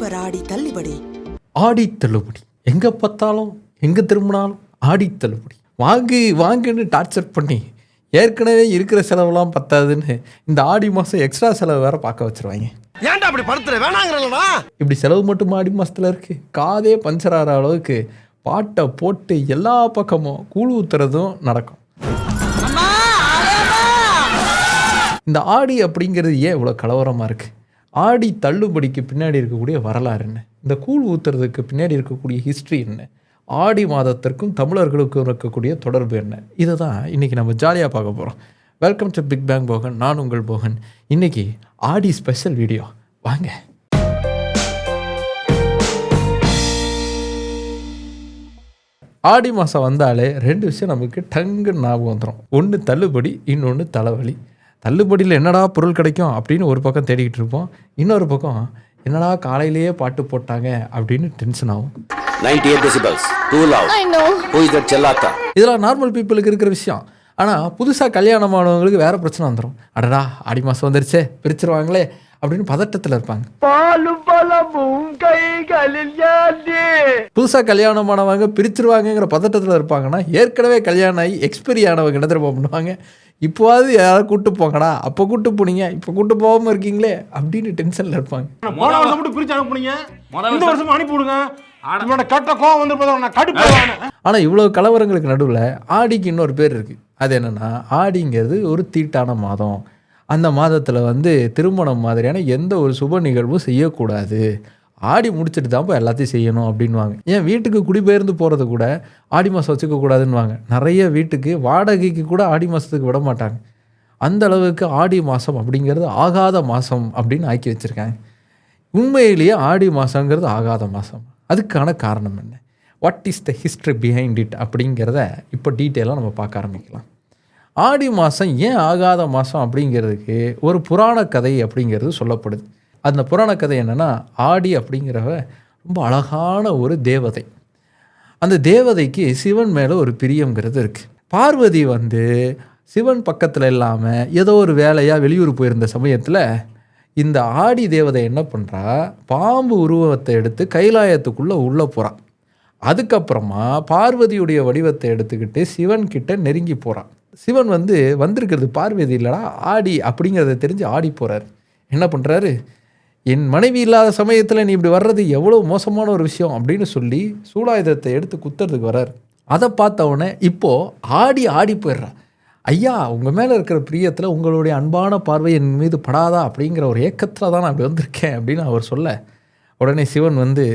Super ஆடி தள்ளுபடி. ஆடி தள்ளுபடி. எங்கே பார்த்தாலும் எங்கே திரும்பினாலும் ஆடி தள்ளுபடி. வாங்கு வாங்குன்னு டார்ச்சர் பண்ணி ஏற்கனவே இருக்கிற செலவெல்லாம் பத்தாதுன்னு இந்த ஆடி மாதம் எக்ஸ்ட்ரா செலவு வேற பார்க்க வச்சிருவாங்க. ஏன்டா அப்படி படுத்துற? வேணாங்கிறலடா. இப்படி செலவு மட்டும் ஆடி மாதத்தில் இருக்குது காதே பஞ்சர் ஆகிற அளவுக்கு பாட்டை போட்டு எல்லா பக்கமும் கூழ் ஊத்துறதும் நடக்கும். இந்த ஆடி அப்படிங்கிறது ஏன் இவ்வளோ கலவரமாக இருக்குது ஆடி தள்ளுபடிக்கு பின்னாடி இருக்கக்கூடிய வரலாறு என்ன? இந்த கூழ் ஊத்துறதுக்கு பின்னாடி இருக்கக்கூடிய ஹிஸ்ட்ரி என்ன? ஆடி மாதத்திற்கும் தமிழர்களுக்கும் இருக்கக்கூடிய தொடர்பு என்ன? இதை தான் இன்றைக்கி நம்ம ஜாலியாக பார்க்க போகிறோம் welcome to Big Bang Bogan நான் உங்கள் போகன். இன்றைக்கி ஆடி ஸ்பெஷல் வீடியோ வாங்க. ஆடி மாதம் வந்தாலே ரெண்டு விஷயம் நமக்கு டங்கு ஞாபகம் வந்துடும் ஒன்று தள்ளுபடி இன்னொன்று தலைவலி. தள்ளுபடியில் என்னடா பொருள் கிடைக்கும் அப்படின்னு ஒரு பக்கம் தேடிக்கிட்டு இருப்போம் இன்னொரு பக்கம் என்னடா காலையிலேயே பாட்டு போட்டாங்க அப்படின்னு டென்ஷன் ஆகும் 98 decibels. Too loud. I know. Who is that Chellata? இதெல்லாம் நார்மல் பீப்புளுக்கு இருக்கிற விஷயம் ஆனால் புதுசாக கல்யாணம் ஆனவங்களுக்கு வேறு பிரச்சனை வந்துடும் அடடா ஆடி மாதம் வந்துருச்சே பிரிச்சிருவாங்களே அப்படின்னு பதட்டத்தில் இருப்பாங்க. புதுசாக கல்யாணம் ஆனவங்க பிரிச்சிருவாங்கங்கிற பதட்டத்தில் இருப்பாங்கன்னா ஏற்கனவே கல்யாணம் ஆகி எக்ஸ்பெரி ஆனவங்க என்ன திரும்ப பண்ணுவாங்க? இப்போவாது யாராவது கூட்டு போங்கடா அப்போ கூட்டு போனீங்க இப்போ கூட்டு போகாமல் இருக்கீங்களே அப்படின்னு டென்ஷனில் இருப்பாங்க. போன வருஷம் மட்டும் பிரிச்சு அனுப்புனீங்க. இந்த வருஷம் அனுப்பி விடுங்க. இவனோட கட்ட கோவம் வந்து நான் கடுப்பு ஆனால் இவ்வளோ கலவரங்களுக்கு நடுவில் ஆடிக்கு இன்னொரு பேர் இருக்குது அது என்னென்னா ஆடிங்கிறது ஒரு தீட்டான மாதம். அந்த மாதத்தில் வந்து திருமணம் மாதிரியான எந்த ஒரு சுப நிகழ்வும் செய்யக்கூடாது. ஆடி முடிச்சுட்டு தான் போய் எல்லாத்தையும் செய்யணும் அப்படின்வாங்க ஏன் வீட்டுக்கு குடிபெயர்ந்து போகிறது கூட ஆடி மாதம் வச்சுக்கக்கூடாதுன்னுவாங்க. நிறைய வீட்டுக்கு வாடகைக்கு கூட ஆடி மாதத்துக்கு விட மாட்டாங்க. அந்த அளவுக்கு ஆடி மாதம் அப்படிங்கிறது ஆகாத மாதம் அப்படின்னு ஆக்கி வச்சுருக்காங்க. உண்மையிலேயே ஆடி மாதங்கிறது ஆகாத மாதம் அதுக்கான காரணம் என்ன? What is the history behind it அப்படிங்கிறத இப்போ டீட்டெயிலாக நம்ம பார்க்க ஆரம்பிக்கலாம். ஆடி மாதம் ஏன் ஆகாத மாதம் அப்படிங்கிறதுக்கு ஒரு புராண கதை அப்படிங்கிறது சொல்லப்படுது. அந்த புராண கதை என்னென்னா ஆடி அப்படிங்கிறவ ரொம்ப அழகான ஒரு தேவதை. அந்த தேவதைக்கு சிவன் மேலே ஒரு பிரியங்கிறது இருக்குது பார்வதி வந்து சிவன் பக்கத்தில் இல்லாமல் ஏதோ ஒரு வேலையாக வெளியூர் போயிருந்த சமயத்தில் இந்த ஆடி தேவதை என்ன பண்ணுறா பாம்பு உருவத்தை எடுத்து கைலாயத்துக்குள்ளே உள்ளே போகிறான் அதுக்கப்புறமா பார்வதியுடைய வடிவத்தை எடுத்துக்கிட்டு சிவன்கிட்ட நெருங்கி போகிறான் சிவன் வந்து வந்திருக்கிறது பார்வதி இல்லைடா ஆடி அப்படிங்கிறத தெரிஞ்சு ஆடி போகிறார் என்ன பண்ணுறாரு என் மனைவி இல்லாத சமயத்தில் நீ இப்படி வர்றது எவ்வளோ மோசமான ஒரு விஷயம் அப்படின்னு சொல்லி சூலாயுதத்தை எடுத்து குத்துறதுக்கு வர்றார். அதை பார்த்தவொடனே இப்போது ஆடி ஆடி போயிடுறா. ஐயா உங்கள் மேலே இருக்கிற பிரியத்தில் உங்களுடைய அன்பான பார்வை என் மீது படாதா அப்படிங்கிற ஒரு ஏக்கத்தில் தான் நான் அப்படி வந்திருக்கேன் அப்படின்னு அவர் சொல்ல உடனே சிவன் வந்து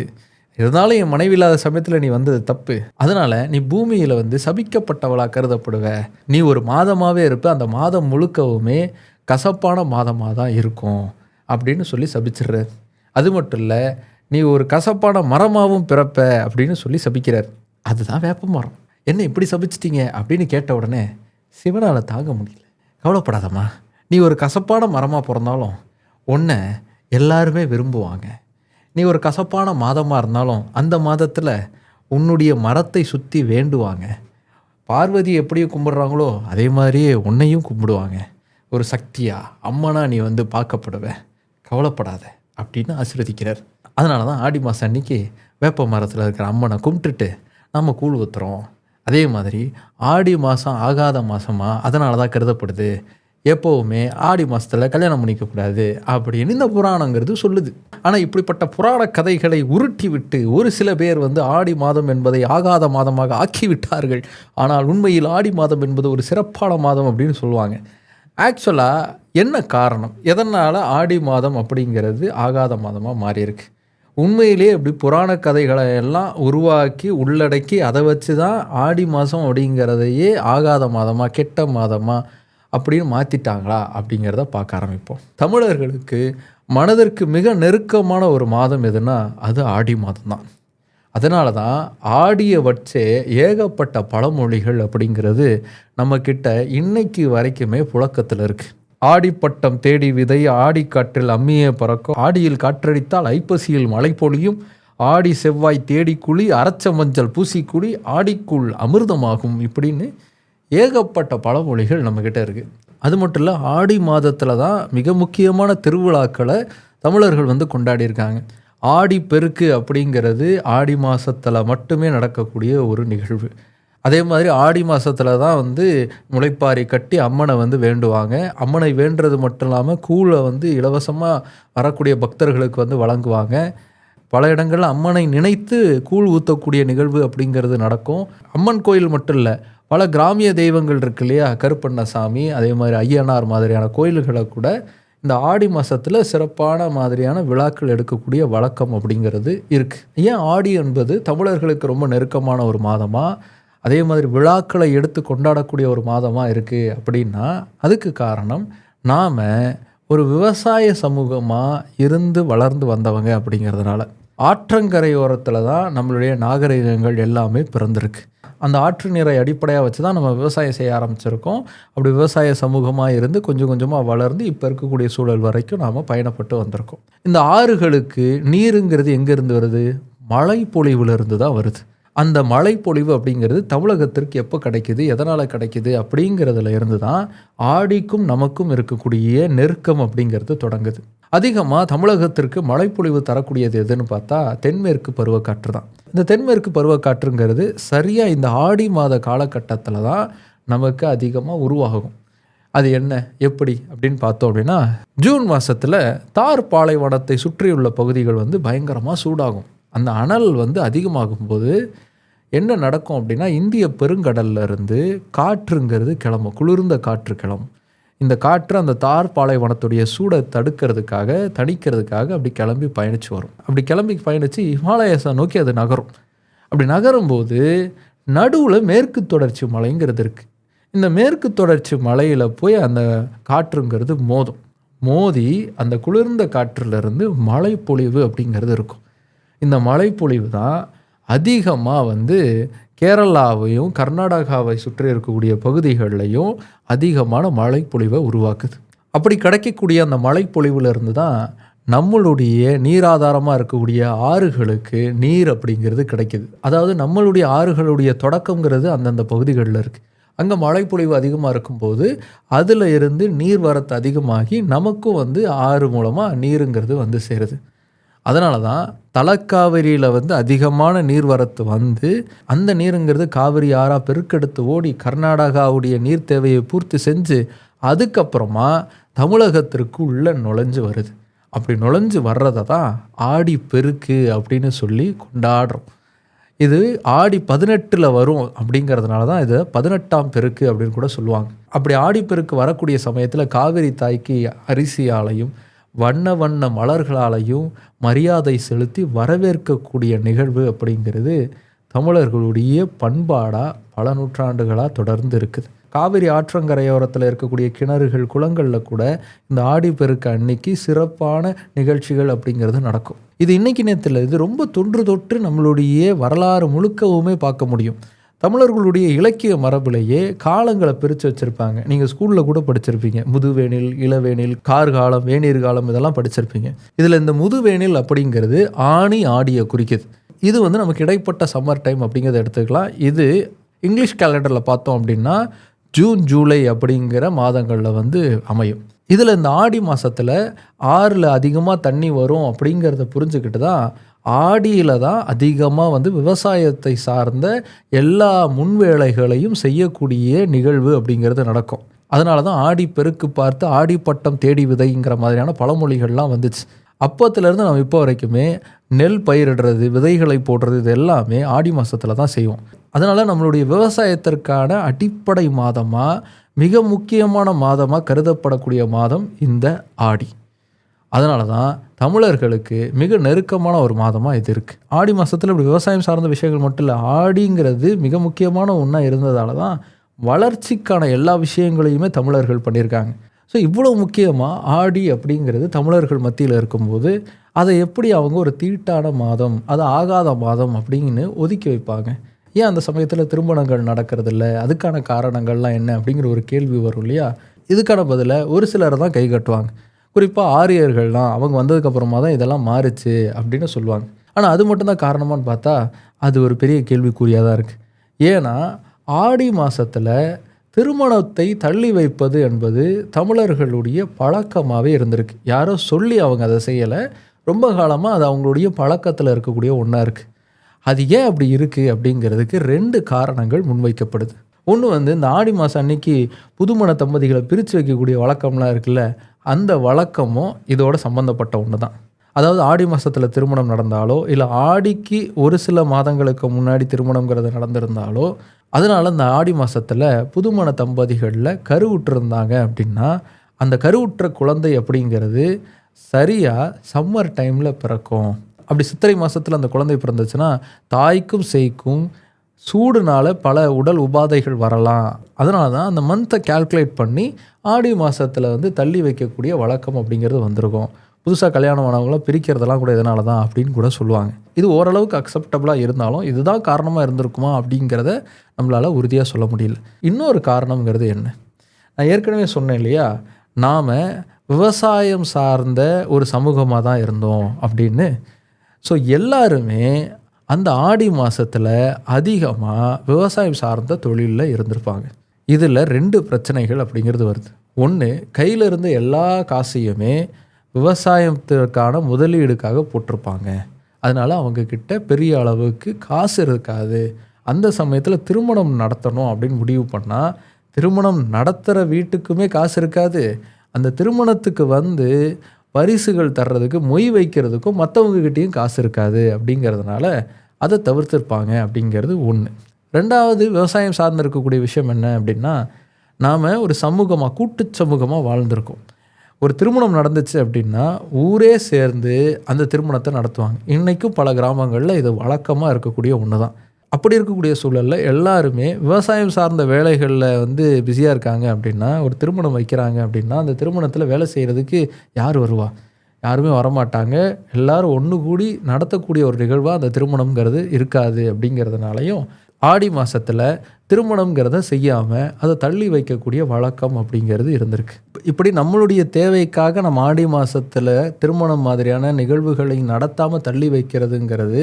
இருந்தாலும் என் மனைவி இல்லாத சமயத்தில் நீ வந்தது தப்பு. அதனால் நீ பூமியில் வந்து சபிக்கப்பட்டவளாக கருதப்படுவ. நீ ஒரு மாதமாகவே இருப்ப. அந்த மாதம் முழுக்கவுமே கசப்பான மாதமாக தான் இருக்கும் அப்படின்னு சொல்லி சபிச்சிடுற. அது மட்டும் இல்லை நீ ஒரு கசப்பான மரமாகவும் பிறப்ப அப்படின்னு சொல்லி சபிக்கிறார். அதுதான் வேப்ப மரம். என்ன இப்படி சபிச்சிட்டிங்க அப்படின்னு கேட்ட உடனே சிவனால் தாங்க முடியல. கவலைப்படாதம்மா. நீ ஒரு கசப்பான மரமாக பிறந்தாலும் உன்னை எல்லாருமே விரும்புவாங்க. நீ ஒரு கசப்பான மாதமாக இருந்தாலும் அந்த மாதத்தில் உன்னுடைய மரத்தை சுற்றி வேண்டுவாங்க. பார்வதி எப்படி கும்பிட்றாங்களோ அதே மாதிரியே உன்னையும் கும்பிடுவாங்க. ஒரு சக்தியா அம்மனா நீ வந்து பார்க்கப்படுவ. கவலைப்படாத அப்படின்னு ஆசீர்வதிக்கிறார். அதனால தான் ஆடி மாதம் அன்னைக்கு வேப்ப மரத்தில் இருக்கிற அம்மனை கும்பிட்டுட்டு நம்ம கூழ் ஊற்றுறோம் அதே மாதிரி ஆடி மாதம் ஆகாத மாதமாக அதனால தான் கருதப்படுது. எப்போவுமே ஆடி மாதத்தில் கல்யாணம் பண்ணிக்கக்கூடாது அப்படின்னு இந்த புராணங்கிறது சொல்லுது. ஆனால் இப்படிப்பட்ட புராண கதைகளை உருட்டி விட்டு ஒரு சில பேர் வந்து ஆடி மாதம் என்பதை ஆகாத மாதமாக ஆக்கிவிட்டார்கள். ஆனால் உண்மையில் ஆடி மாதம் என்பது ஒரு சிறப்பான மாதம் அப்படின்னு சொல்லுவாங்க. ஆக்சுவலாக என்ன காரணம்? எதனால் ஆடி மாதம் அப்படிங்கிறது ஆகாத மாதமாக மாறியிருக்கு? உண்மையிலே இப்படி புராண கதைகளை எல்லாம் உருவாக்கி உள்ளடக்கி அதை வச்சு தான் ஆடி மாதம் அப்படிங்கிறதையே ஆகாத மாதமாக கெட்ட மாதமாக அப்படின்னு மாற்றிட்டாங்களா அப்படிங்கிறத பார்க்க ஆரம்பிப்போம். தமிழர்களுக்கு மனதிற்கு மிக நெருக்கமான ஒரு மாதம் எதுனா அது ஆடி மாதம் தான் அதனால தான் ஆடிய வச்சே ஏகப்பட்ட பழமொழிகள் அப்படிங்கிறது நம்மக்கிட்ட இன்னைக்கு வரைக்குமே புழக்கத்தில் இருக்குது ஆடிப்பட்டம் தேடி விதை ஆடிக்காற்றில் அம்மியே பறக்கும். ஆடியில் காற்றடித்தால் ஐப்பசியில் மழை பொழியும். ஆடி செவ்வாய் தேடி குழி அரைச்ச மஞ்சள் பூசிக்குழி ஆடிக்குள் அமிர்தமாகும் இப்படின்னு ஏகப்பட்ட பழமொழிகள் நம்மக்கிட்ட இருக்குது அது மட்டும் இல்லை ஆடி மாதத்தில் தான் மிக முக்கியமான திருவிழாக்களை தமிழர்கள் வந்து கொண்டாடியிருக்காங்க ஆடி பெருக்கு அப்படிங்கிறது ஆடி மாதத்தில் மட்டுமே நடக்கக்கூடிய ஒரு நிகழ்வு. அதே மாதிரி ஆடி மாதத்தில் தான் வந்து முளைப்பாரி கட்டி அம்மனை வந்து வேண்டுவாங்க. அம்மனை வேண்டுறது மட்டும் இல்லாமல் கூழை வந்து இலவசமாக வரக்கூடிய பக்தர்களுக்கு வந்து வழங்குவாங்க. பல இடங்களில் அம்மனை நினைத்து கூழ் ஊற்றக்கூடிய நிகழ்வு அப்படிங்கிறது நடக்கும். அம்மன் கோயில் மட்டும் இல்லை பல கிராமிய தெய்வங்கள் இருக்கு இல்லையா? கருப்பண்ணசாமி அதே மாதிரி ஐயனார் மாதிரியான கோயில்களை கூட இந்த ஆடி மாதத்தில் சிறப்பான மாதிரியான விழாக்கள் எடுக்கக்கூடிய வழக்கம் அப்படிங்கிறது இருக்குது ஏன் ஆடி என்பது தமிழர்களுக்கு ரொம்ப நெருக்கமான ஒரு மாதமாக அதே மாதிரி விழாக்களை எடுத்து கொண்டாடக்கூடிய ஒரு மாதமாக இருக்குது அப்படின்னா அதுக்கு காரணம் நாம் ஒரு விவசாய சமூகமாக இருந்து வளர்ந்து வந்தவங்க அப்படிங்கிறதுனால. ஆற்றங்கரையோரத்தில் தான் நம்மளுடைய நாகரிகங்கள் எல்லாமே பிறந்திருக்கு. அந்த ஆற்று நீரை அடிப்படையாக வச்சு தான் நம்ம விவசாயம் செய்ய ஆரம்பிச்சிருக்கோம். அப்படி விவசாய சமூகமாக இருந்து கொஞ்சம் கொஞ்சமாக வளர்ந்து இப்போ இருக்கக்கூடிய சூழல் வரைக்கும் நாம் பயணப்பட்டு வந்திருக்கோம். இந்த ஆறுகளுக்கு நீருங்கிறது எங்கேருந்து வருது? மழை பொழிவுலேருந்து தான் வருது. அந்த மழைப்பொழிவு அப்படிங்கிறது தமிழகத்திற்கு எப்போ கிடைக்குது? எதனால் கிடைக்குது? அப்படிங்கிறதுல இருந்து தான் ஆடிக்கும் நமக்கும் இருக்கக்கூடிய நெருக்கம் அப்படிங்கிறது தொடங்குது. அதிகமாக தமிழகத்திற்கு மழைப்பொழிவு தரக்கூடியது எதுன்னு பார்த்தா தென்மேற்கு பருவக்காற்று தான். இந்த தென்மேற்கு பருவக்காற்றுங்கிறது சரியாக இந்த ஆடி மாத காலகட்டத்தில் தான் நமக்கு அதிகமாக உருவாகும். அது என்ன? எப்படி? அப்படின்னு பார்த்தோம் அப்படின்னா ஜூன் மாதத்தில் தார் பாலைவனத்தை சுற்றியுள்ள பகுதிகள் வந்து பயங்கரமாக சூடாகும். அந்த அனல் வந்து அதிகமாகும் போது என்ன நடக்கும் அப்படின்னா இந்திய பெருங்கடல்ல இருந்து காற்றுங்கிறது கிளம்பும். குளிர்ந்த காற்று கிளம்பும். இந்த காற்று அந்த தார் பாலைவனத்துடைய சூடை தடுக்கிறதுக்காக தணிக்கிறதுக்காக அப்படி கிளம்பி பயணித்து வரும். அப்படி கிளம்பி பயணித்து ஹிமாலயஸை நோக்கி அது நகரும். அப்படி நகரும்போது நடுவில் மேற்கு தொடர்ச்சி மலைங்கிறது இருக்குது இந்த மேற்கு தொடர்ச்சி மலையில் போய் அந்த காற்றுங்கிறது மோதும். மோதி அந்த குளிர்ந்த காற்றுலேருந்து மழைப்பொழிவு அப்படிங்கிறது இருக்கும். இந்த மழைப்பொழிவு தான் அதிகமாக வந்து கேரளாவையும் கர்நாடகாவை சுற்றி இருக்கக்கூடிய பகுதிகளிலையும் அதிகமான மழைப்பொழிவை உருவாக்குது. அப்படி கிடைக்கக்கூடிய அந்த மழைப்பொழிவுலேருந்து தான் நம்மளுடைய நீராதாரமாக இருக்கக்கூடிய ஆறுகளுக்கு நீர் அப்படிங்கிறது கிடைக்கிது. அதாவது நம்மளுடைய ஆறுகளுடைய தொடக்கங்கிறது அந்தந்த பகுதிகளில் இருக்குது அங்கே மழைப்பொழிவு அதிகமாக இருக்கும்போது அதில் இருந்து நீர் வரத்து அதிகமாகி நமக்கும் வந்து ஆறு மூலமாக நீருங்கிறது வந்து சேருது. அதனால தான் தலக்காவிரியில் வந்து அதிகமான நீர்வரத்து வந்து அந்த நீருங்கிறது காவிரி ஆறா பெருக்கெடுத்து ஓடி கர்நாடகாவுடைய நீர் தேவையை பூர்த்தி செஞ்சு அதுக்கப்புறமா தமிழகத்திற்கு உள்ளே நுழைஞ்சு வருது. அப்படி நுழைஞ்சு வர்றதை தான் ஆடி பெருக்கு அப்படின்னு சொல்லி கொண்டாடுறோம். இது ஆடி பதினெட்டில் வரும் அப்படிங்கிறதுனால தான் இதை பதினெட்டாம் பெருக்கு அப்படின்னு கூட சொல்லுவாங்க. அப்படி ஆடி பெருக்கு வரக்கூடிய சமயத்தில் காவிரி தாய்க்கு அரிசியாலையும் வண்ண வண்ண மலர்களாலையும் மரியாதை செலுத்தி வரவேற்கக்கூடிய நிகழ்வு அப்படிங்கிறது தமிழர்களுடைய பண்பாடாக பல நூற்றாண்டுகளாக தொடர்ந்து இருக்குது. காவிரி ஆற்றங்கரையோரத்தில் இருக்கக்கூடிய கிணறுகள் குளங்களில் கூட இந்த ஆடிப்பெருக்க அன்னைக்கு சிறப்பான நிகழ்ச்சிகள் அப்படிங்கிறது நடக்கும். இது இன்னைக்கு நேரத்தில் இது ரொம்ப தொன்று தொற்று நம்மளுடைய வரலாறு முழுக்கவுமே பார்க்க முடியும். தமிழர்களுடைய இலக்கிய மரபிலேயே காலங்களை பிரித்து வச்சுருப்பாங்க. நீங்கள் ஸ்கூலில் கூட படிச்சிருப்பீங்க. முதுவேனில் இளவேனில் கார்காலம் வேணீர் காலம் இதெல்லாம் படிச்சிருப்பீங்க. இதில் இந்த முதுவேனில் அப்படிங்கிறது ஆணி ஆடியை குறிக்குது. இது வந்து நமக்கு இடைப்பட்ட சம்மர் டைம் அப்படிங்கிறத எடுத்துக்கலாம். இது இங்கிலீஷ் கேலண்டரில் பார்த்தோம் அப்படின்னா ஜூன் ஜூலை அப்படிங்கிற மாதங்களில் வந்து அமையும். இதில் இந்த ஆடி மாதத்தில் ஆறில் அதிகமாக தண்ணி வரும் அப்படிங்கிறத புரிஞ்சுக்கிட்டு தான் ஆடியில் தான் அதிகமாக வந்து விவசாயத்தை சார்ந்த எல்லா முன்வேலைகளையும் செய்யக்கூடிய நிகழ்வு அப்படிங்கிறது நடக்கும். அதனால தான் ஆடி பெருக்கு பார்த்து ஆடி பட்டம் தேடி விதைங்கிற மாதிரியான பழமொழிகள்லாம் வந்துச்சு. அப்போத்துலேருந்து நம்ம இப்போ வரைக்குமே நெல் பயிரிடுறது விதைகளை போடுறது இது எல்லாமே ஆடி மாதத்தில் தான் செய்வோம். அதனால் நம்மளுடைய விவசாயத்திற்கான அடிப்படை மாதமாக மிக முக்கியமான மாதமாக கருதப்படக்கூடிய மாதம் இந்த ஆடி. அதனால தான் தமிழர்களுக்கு மிக நெருக்கமான ஒரு மாதமாக இது இருக்குது ஆடி மாதத்தில் இப்படி விவசாயம் சார்ந்த விஷயங்கள் மட்டும் இல்லை ஆடிங்கிறது மிக முக்கியமான ஒன்றா இருந்ததால தான் வளர்ச்சிக்கான எல்லா விஷயங்களையுமே தமிழர்கள் பண்ணியிருக்காங்க. ஸோ இவ்வளோ முக்கியமாக ஆடி அப்படிங்கிறது தமிழர்கள் மத்தியில் இருக்கும்போது அதை எப்படி அவங்க ஒரு தீட்டான மாதம் அது ஆகாத மாதம் அப்படின்னு ஒதுக்கி வைப்பாங்க? ஏன் அந்த சமயத்தில் திருமணங்கள் நடக்கிறதில்ல? அதுக்கான காரணங்கள்லாம் என்ன அப்படிங்கிற ஒரு கேள்வி வரும் இல்லையா? இதுக்கான பதிலை ஒரு சிலர் தான் கை கட்டுவாங்க. குறிப்பாக ஆரியர்கள்லாம் அவங்க வந்ததுக்கப்புறமா தான் இதெல்லாம் மாறுச்சு அப்படின்னு சொல்லுவாங்க. ஆனால் அது மட்டும்தான் காரணமான்னு பார்த்தா அது ஒரு பெரிய கேள்விக்குறியாக தான் இருக்குது ஏன்னா ஆடி மாதத்தில் திருமணத்தை தள்ளி வைப்பது என்பது தமிழர்களுடைய பழக்கமாகவே இருந்திருக்கு. யாரோ சொல்லி அவங்க அதை செய்யலை. ரொம்ப காலமாக அது அவங்களுடைய பழக்கத்தில் இருக்கக்கூடிய ஒன்றா இருக்குது அது ஏன் அப்படி இருக்குது அப்படிங்கிறதுக்கு ரெண்டு காரணங்கள் முன்வைக்கப்படுது. ஒன்று வந்து இந்த ஆடி மாதம் அன்னைக்கு புதுமண தம்பதிகளை பிரித்து வைக்கக்கூடிய வழக்கம்லாம் இருக்குல்ல அந்த வழக்கமும் இதோட சம்மந்தப்பட்ட ஒன்று தான் அதாவது ஆடி மாதத்தில் திருமணம் நடந்தாலோ இல்லை ஆடிக்கு ஒரு சில மாதங்களுக்கு முன்னாடி திருமணங்கிறது நடந்திருந்தாலோ அதனால் அந்த ஆடி மாதத்தில் புதுமண தம்பதிகளில் கருவுற்றிருந்தாங்க அப்படின்னா அந்த கருவுற்ற குழந்தை அப்படிங்கிறது சரியாக சம்மர் டைமில் பிறக்கும். அப்படி சித்திரை மாதத்தில் அந்த குழந்தை பிறந்துச்சுன்னா தாய்க்கும் சேய்க்கும் சூடுனால பல உடல் உபாதைகள் வரலாம். அதனால தான் அந்த மந்த்தை கால்குலேட் பண்ணி ஆடி மாதத்தில் வந்து தள்ளி வைக்கக்கூடிய வழக்கம் அப்படிங்கிறது வந்திருக்கும். புதுசாக கல்யாணம் ஆனவங்களாம் பிரிக்கிறதெல்லாம் கூட இதனால தான் அப்படின்னு கூட சொல்லுவாங்க. இது ஓரளவுக்கு அக்செப்டபுளாக இருந்தாலும் இதுதான் காரணமாக இருந்திருக்குமா அப்படிங்கிறத நம்மளால் உறுதியாக சொல்ல முடியல. இன்னொரு காரணங்கிறது என்ன? நான் ஏற்கனவே சொன்னேன் இல்லையா? நாம் விவசாயம் சார்ந்த ஒரு சமூகமாக தான் இருந்தோம் அப்படின்னு. ஸோ எல்லாருமே அந்த ஆடி மாதத்தில் அதிகமாக விவசாயம் சார்ந்த தொழிலில் இருந்திருப்பாங்க. இதில் ரெண்டு பிரச்சனைகள் அப்படிங்கிறது வருது. ஒன்று கையில் இருந்த எல்லா காசையுமே விவசாயத்திற்கான முதலீடுக்காக போட்டிருப்பாங்க. அதனால் அவங்கக்கிட்ட பெரிய அளவுக்கு காசு இருக்காது. அந்த சமயத்தில் திருமணம் நடத்தணும் அப்படின்னு முடிவு பண்ணால் திருமணம் நடத்துகிற வீட்டுக்குமே காசு இருக்காது. அந்த திருமணத்துக்கு வந்து பரிசுகள் தர்றதுக்கு மொய் வைக்கிறதுக்கும் மற்றவங்கக்கிட்டேயும் காசு இருக்காது அப்படிங்கிறதுனால அதை தவிர்த்திருப்பாங்க அப்படிங்கிறது ஒன்று ரெண்டாவது விவசாயம் சார்ந்து இருக்கக்கூடிய விஷயம் என்ன அப்படின்னா நாம் ஒரு சமூகமாக கூட்டு சமூகமாக வாழ்ந்திருக்கோம். ஒரு திருமணம் நடந்துச்சு அப்படின்னா ஊரே சேர்ந்து அந்த திருமணத்தை நடத்துவாங்க. இன்றைக்கும் பல கிராமங்களில் இது வழக்கமாக இருக்கக்கூடிய ஒன்று தான் அப்படி இருக்கக்கூடிய சூழலில் எல்லாருமே விவசாயம் சார்ந்த வேலைகளில் வந்து பிஸியாக இருக்காங்க அப்படின்னா ஒரு திருமணம் வைக்கிறாங்க அப்படின்னா அந்த திருமணத்தில் வேலை செய்கிறதுக்கு யார் வருவா? யாருமே வரமாட்டாங்க. எல்லாரும் ஒன்று கூடி நடத்தக்கூடிய ஒரு நிகழ்வாக அந்த திருமணங்கிறது இருக்காது அப்படிங்கிறதுனாலையும் ஆடி மாதத்தில் திருமணங்கிறத செய்யாமல் அதை தள்ளி வைக்கக்கூடிய வழக்கம் அப்படிங்கிறது இருந்திருக்கு. இப்படி நம்மளுடைய தேவைக்காக நம்ம ஆடி மாதத்தில் திருமணம் மாதிரியான நிகழ்வுகளை நடத்தாமல் தள்ளி வைக்கிறதுங்கிறது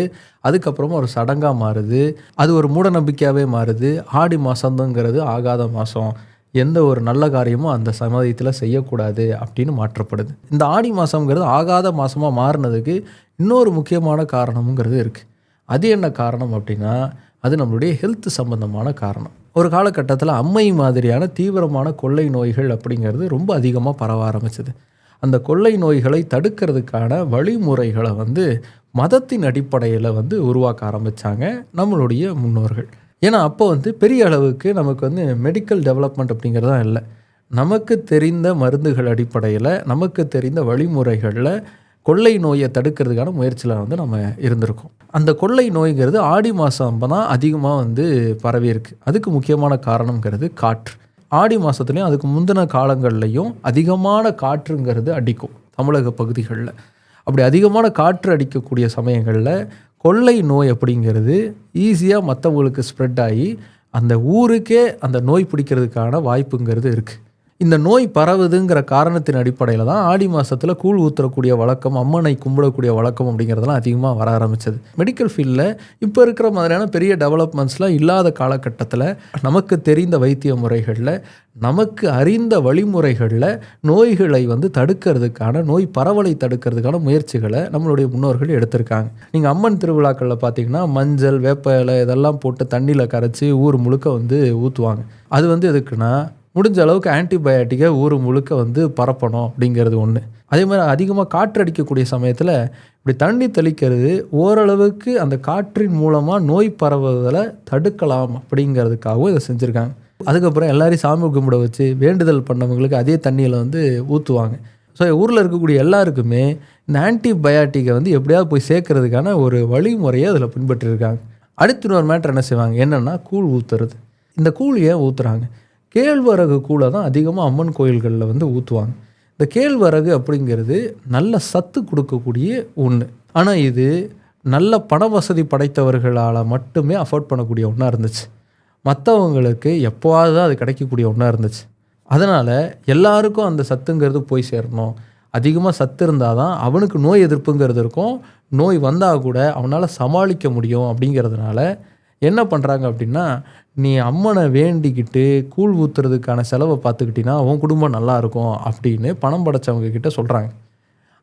அதுக்கப்புறமா ஒரு சடங்காக மாறுது. அது ஒரு மூட நம்பிக்கையாகவே மாறுது. ஆடி மாதம்ங்கிறது ஆகாத மாதம் எந்த ஒரு நல்ல காரியமும் அந்த சமயத்தில் செய்யக்கூடாது அப்படின்னு மாற்றப்படுது. இந்த ஆடி மாதம்ங்கிறது ஆகாத மாதமாக மாறினதுக்கு இன்னொரு முக்கியமான காரணமுங்கிறது இருக்குது அது என்ன காரணம் அப்படின்னா அது நம்மளுடைய ஹெல்த் சம்பந்தமான காரணம். ஒரு காலகட்டத்தில் அம்மை மாதிரியான தீவிரமான கொள்ளை நோய்கள் அப்படிங்கிறது ரொம்ப அதிகமாக பரவ ஆரம்பிச்சது. அந்த கொள்ளை நோய்களை தடுக்கிறதுக்கான வழிமுறைகளை வந்து மதத்தின் அடிப்படையில் வந்து உருவாக்க ஆரம்பித்தாங்க நம்மளுடைய முன்னோர்கள். ஏன்னா அப்போ வந்து பெரிய அளவுக்கு நமக்கு வந்து மெடிக்கல் டெவலப்மெண்ட் அப்படிங்கிறதான் இல்லை. நமக்கு தெரிந்த மருந்துகள் அடிப்படையில் நமக்கு தெரிந்த வழிமுறைகளில் கொள்ளை நோயை தடுக்கிறதுக்கான முயற்சியில் வந்து நம்ம இருந்திருக்கோம். அந்த கொள்ளை நோய்ங்கிறது ஆடி மாதம் தான் அதிகமாக வந்து பரவி அதுக்கு முக்கியமான காரணங்கிறது காற்று. ஆடி மாதத்துலேயும் அதுக்கு முந்தின காலங்கள்லையும் அதிகமான காற்றுங்கிறது அடிக்கும் தமிழக பகுதிகளில். அப்படி அதிகமான காற்று அடிக்கக்கூடிய சமயங்களில் கொள்ளை நோய் அப்படிங்கிறது ஈஸியாக மற்றவங்களுக்கு ஸ்ப்ரெட் ஆகி அந்த ஊருக்கே அந்த நோய் பிடிக்கிறதுக்கான வாய்ப்புங்கிறது இருக்குது இந்த நோய் பரவுதுங்கிற காரணத்தின் அடிப்படையில் தான் ஆடி மாதத்தில் கூழ் ஊற்றுறக்கூடிய வழக்கம் அம்மனை கும்பிடக்கூடிய வழக்கம் அப்படிங்கிறதெல்லாம் அதிகமாக வர ஆரம்பிச்சது. மெடிக்கல் ஃபீல்டில் இப்போ இருக்கிற மாதிரியான பெரிய டெவலப்மெண்ட்ஸ்லாம் இல்லாத காலகட்டத்தில் நமக்கு தெரிந்த வைத்திய முறைகளில் நமக்கு அறிந்த வழிமுறைகளில் நோய்களை வந்து தடுக்கிறதுக்கான நோய் பரவலை தடுக்கிறதுக்கான முயற்சிகளை நம்மளுடைய முன்னோர்கள் எடுத்திருக்காங்க. நீங்கள் அம்மன் திருவிழாக்களில் பார்த்தீங்கன்னா மஞ்சள் வேப்ப இலை இதெல்லாம் போட்டு தண்ணியில் கரைச்சி ஊர் முழுக்க வந்து ஊற்றுவாங்க அது வந்து எதுக்குன்னா முடிஞ்ச அளவுக்கு ஆன்டிபயோட்டிக்கை ஊர் முழுக்க வந்து பரப்பணும் அப்படிங்கிறது ஒன்று அதே மாதிரி அதிகமாக காற்று அடிக்கக்கூடிய சமயத்தில் இப்படி தண்ணி தெளிக்கிறது ஓரளவுக்கு அந்த காற்றின் மூலமாக நோய் பரவுவதில் தடுக்கலாம் அப்படிங்கிறதுக்காகவும் இதை செஞ்சுருக்காங்க. அதுக்கப்புறம் எல்லாரையும் சாமி கும்பிட வச்சு வேண்டுதல் பண்ணவங்களுக்கு அதே தண்ணியில் வந்து ஊற்றுவாங்க ஸோ ஊரில் இருக்கக்கூடிய எல்லாருக்குமே இந்த ஆன்டிபயாட்டிக்கை வந்து எப்படியாவது போய் சேர்க்கறதுக்கான ஒரு வழிமுறையை அதில் பின்பற்றிருக்காங்க. அடுத்த ஒரு மேட்ரு என்ன செய்வாங்க? என்னென்னா கூழ் ஊற்றுறது இந்த கூழ் ஏன் ஊற்றுறாங்க கேழ்வரகு கூழை தான் அதிகமாக அம்மன் கோயில்களில் வந்து ஊற்றுவாங்க இந்த கேழ்வரகு அப்படிங்கிறது நல்ல சத்து கொடுக்கக்கூடிய ஒன்று ஆனால் இது நல்ல பண வசதி படைத்தவர்களால் மட்டுமே அஃபோர்ட் பண்ணக்கூடிய ஒன்றா இருந்துச்சு. மற்றவங்களுக்கு எப்போவாவது தான் அது கிடைக்கக்கூடிய ஒன்றா இருந்துச்சு. அதனால் எல்லாருக்கும் அந்த சத்துங்கிறது போய் சேரணும். அதிகமாக சத்து இருந்தால் தான் அவனுக்கு நோய் எதிர்ப்புங்கிறது இருக்கும். நோய் வந்தால் கூட அவனால் சமாளிக்க முடியும் அப்படிங்கிறதுனால என்ன பண்ணுறாங்க அப்படின்னா நீ அம்மனை வேண்டிக்கிட்டு கூழ் ஊற்றுறதுக்கான செலவை பார்த்துக்கிட்டினா உன் குடும்பம் நல்லா இருக்கும் அப்படின்னு பணம் படைச்சவங்க கிட்ட சொல்கிறாங்க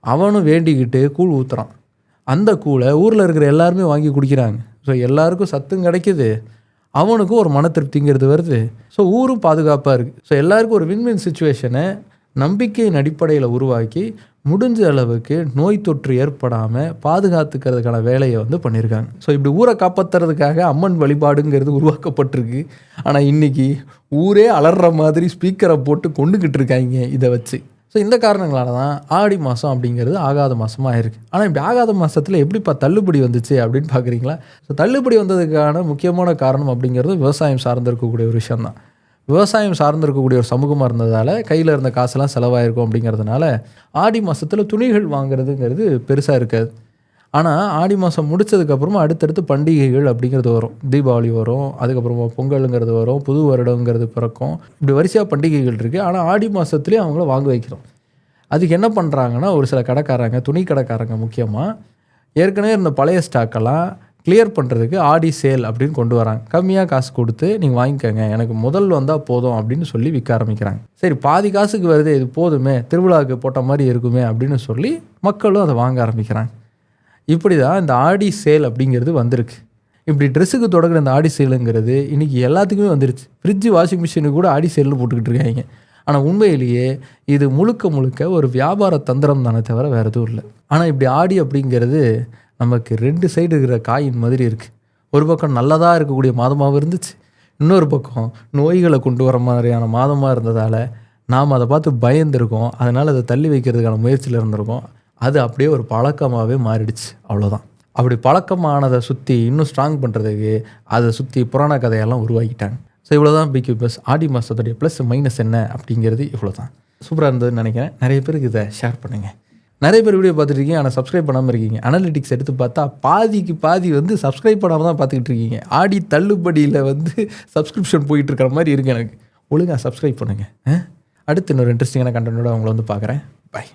அவனும் வேண்டிக்கிட்டு கூழ் ஊற்றுறான் அந்த கூழை ஊரில் இருக்கிற எல்லாருமே வாங்கி குடிக்கிறாங்க. ஸோ எல்லாருக்கும் சத்தும் கிடைக்குது. அவனுக்கும் ஒரு மன திருப்திங்கிறது வருது. ஸோ ஊரும் பாதுகாப்பாக இருக்குது ஸோ எல்லாருக்கும் ஒரு வின்வின் சுச்சுவேஷனை நம்பிக்கையின் அடிப்படையில் உருவாக்கி முடிஞ்ச அளவுக்கு நோய் தொற்று ஏற்படாமல் பாதுகாத்துக்கிறதுக்கான வேலையை வந்து பண்ணியிருக்காங்க ஸோ இப்படி ஊரை காப்பாற்றுறதுக்காக அம்மன் வழிபாடுங்கிறது உருவாக்கப்பட்டிருக்கு. ஆனால் இன்னைக்கு ஊரே அலற மாதிரி ஸ்பீக்கரை போட்டு கொண்டுக்கிட்டு இருக்காங்க இதை வச்சு. ஸோ இந்த காரணங்களால தான் ஆடி மாதம் அப்படிங்கிறது ஆகாத மாதமாக இருக்குது ஆனால் இப்படி ஆகாத மாதத்தில் எப்படிப்பா தள்ளுபடி வந்துச்சு அப்படின்னு பார்க்குறீங்களா ஸோ தள்ளுபடி வந்ததுக்கான முக்கியமான காரணம் அப்படிங்கிறது விவசாயம் சார்ந்து இருக்கக்கூடிய ஒரு விஷயம்தான். விவசாயம் சார்ந்து இருக்கக்கூடிய ஒரு சமூகமாக இருந்ததால் கையில் இருந்த காசெல்லாம் செலவாயிருக்கும் அப்படிங்கிறதுனால ஆடி மாதத்தில் துணிகள் வாங்குறதுங்கிறது பெருசாக இருக்காது. ஆனால் ஆடி மாதம் முடிச்சதுக்கப்புறமா அடுத்தடுத்து பண்டிகைகள் அப்படிங்கிறது வரும். தீபாவளி வரும் அதுக்கப்புறமா பொங்கலுங்கிறது வரும் புது வருடங்கிறது பிறக்கும். இப்படி வரிசையாக பண்டிகைகள் இருக்குது ஆனால் ஆடி மாதத்துலேயே அவங்கள வாங்க வைக்கிறோம். அதுக்கு என்ன பண்ணுறாங்கன்னா ஒரு சில கடைக்காரங்க துணி கடைக்காரங்க முக்கியமாக ஏற்கனவே இருந்த பழைய ஸ்டாக்கெல்லாம் கிளியர் பண்ணுறதுக்கு ஆடி சேல் அப்படின்னு கொண்டு வராங்க. கம்மியாக காசு கொடுத்து நீங்கள் வாங்கிக்கோங்க. எனக்கு முதல் வந்தால் போதும் அப்படின்னு சொல்லி விற்க ஆரம்பிக்கிறாங்க. சரி பாதி காசுக்கு வருது இது போதுமே திருவிழாவுக்கு போட்ட மாதிரி இருக்குமே அப்படின்னு சொல்லி மக்களும் அதை வாங்க ஆரம்பிக்கிறாங்க. இப்படி தான் இந்த ஆடி சேல் அப்படிங்கிறது வந்திருக்கு. இப்படி ட்ரெஸ்ஸுக்கு தொடங்குற இந்த ஆடி சேலுங்கிறது இன்றைக்கி எல்லாத்துக்குமே வந்துருச்சு. ஃப்ரிட்ஜு வாஷிங் மிஷினுக்கு கூட ஆடி சேல்னு போட்டுக்கிட்டு இருக்காங்க. ஆனால் உண்மையிலேயே இது முழுக்க முழுக்க ஒரு வியாபார தந்திரம் தானே தவிர வேறு எதுவும் இல்லை. ஆனால் இப்படி ஆடி அப்படிங்கிறது நமக்கு ரெண்டு சைடு இருக்கிற காயின் மாதிரி இருக்குது ஒரு பக்கம் நல்லதாக இருக்கக்கூடிய மாதமாகவும் இருந்துச்சு. இன்னொரு பக்கம் நோய்களை கொண்டு வர மாதிரியான மாதமாக இருந்ததால் நாம் அதை பார்த்து பயந்துருக்கோம். அதனால் அதை தள்ளி வைக்கிறதுக்கான முயற்சியில் இருந்திருக்கோம். அது அப்படியே ஒரு பழக்கமாகவே மாறிடுச்சு. அவ்வளோதான் அப்படி பழக்கமானதை சுற்றி இன்னும் ஸ்ட்ராங் பண்ணுறதுக்கு அதை சுற்றி புராண கதையெல்லாம் உருவாக்கிட்டாங்க. ஸோ இவ்வளோ தான் பிக்யூ ப்ளஸ் ஆடி மாதத்துடைய ப்ளஸ் மைனஸ் என்ன அப்படிங்கிறது இவ்வளோ தான் சூப்பராக இருந்ததுன்னு நினைக்கிறேன். நிறைய பேருக்கு இதை ஷேர் பண்ணுங்கள் நிறைய பேர் வீடியோ பார்த்துருக்கீங்க ஆனால் சப்ஸ்கிரைப் பண்ணாமல் இருக்கீங்க. அனாலிட்டிக்ஸ் எடுத்து பார்த்தா பாதிக்கு பாதி வந்து சப்ஸ்கிரைப் பண்ணாமல் தான் பார்த்துக்கிட்டு இருக்கீங்க. ஆடி தள்ளுபடியில் வந்து சப்ஸ்கிரிப்ஷன் போயிட்டு இருக்கிற மாதிரி இருக்குது எனக்கு. ஒழுங்காக சப்ஸ்கிரைப் பண்ணுங்கள் அடுத்து இன்னொரு இன்ட்ரெஸ்டிங்கான கண்டென்ட்டோட உங்களை வந்து பார்க்குறேன். பை